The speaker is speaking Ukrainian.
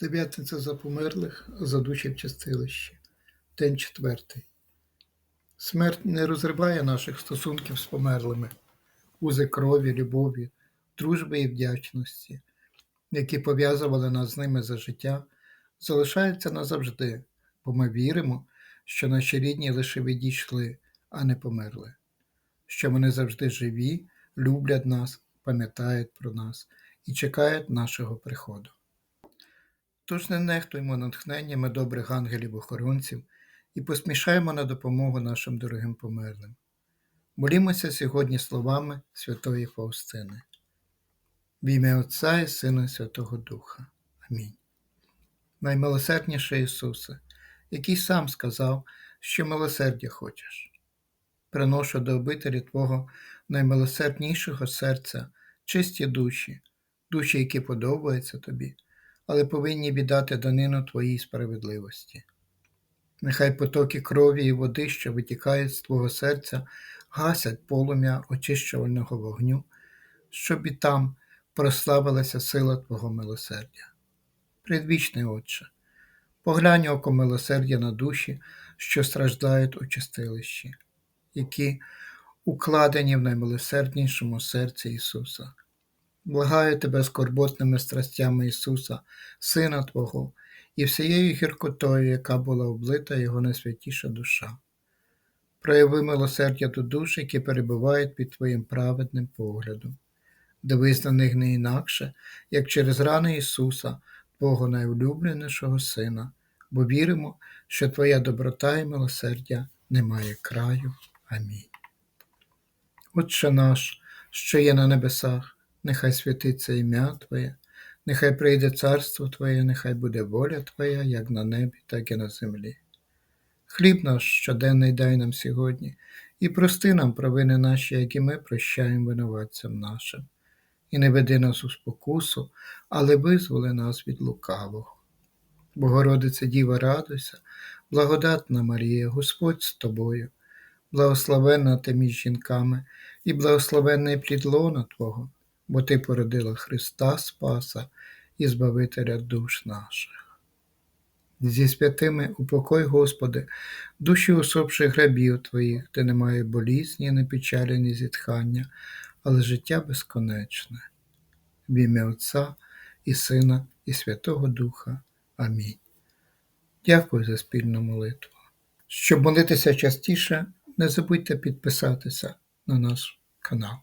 Дев'ятниця за померлих, за душі в чистилищі. День четвертий. Смерть не розриває наших стосунків з померлими, узи крові, любові, дружби і вдячності, які пов'язували нас з ними за життя, залишаються назавжди, бо ми віримо, що наші рідні лише відійшли, а не померли, що вони завжди живі, люблять нас, пам'ятають про нас і чекають нашого приходу. Тож не нехтуймо натхненнями добрих ангелів-охоронців і поспішаємо на допомогу нашим дорогим померлим. Молімося сьогодні словами Святої Фаустини. В ім'я Отця і Сина і Святого Духа. Амінь. Наймилосердніший Ісусе, який сам сказав, що милосердя хочеш. Приношу до обителі Твого наймилосерднішого серця чисті душі, душі, які подобаються Тобі але повинні віддати данину Твоїй справедливості. Нехай потоки крові і води, що витікають з Твого серця, гасять полум'я очищувального вогню, щоб і там прославилася сила Твого милосердя. Предвічний Отче, поглянь око милосердя на душі, що страждають у чистилищі, які укладені в наймилосерднішому серці Ісуса. Благаю тебе скорботними страстями Ісуса, Сина Твого, і всією гіркотою, яка була облита Його найсвятіша душа. Прояви милосердя до душ, які перебувають під Твоїм праведним поглядом, дивись на них не інакше, як через рани Ісуса, Твого найулюбленішого Сина, бо віримо, що Твоя доброта і милосердя не має краю. Амінь. Отче наш, що є на небесах нехай святиться ім'я Твоє, нехай прийде царство Твоє, нехай буде воля Твоя, як на небі, так і на землі. Хліб наш щоденний дай нам сьогодні, і прости нам провини наші, які ми прощаємо винуватцям нашим, і не веди нас у спокусу, але визволи нас від лукавого. Богородице Діва, радуйся, благодатна Марія, Господь з тобою, благословенна ти між жінками, і благословенний плід лона Твого бо Ти породила Христа Спаса і Збавителя душ наших. Зі святими упокой, Господи, душі усопших грабів Твоїх, де немає болізні, не печалі, ні зітхання, але життя безконечне. В ім'я Отця і Сина, і Святого Духа. Амінь. Дякую за спільну молитву. Щоб молитися частіше, не забудьте підписатися на наш канал.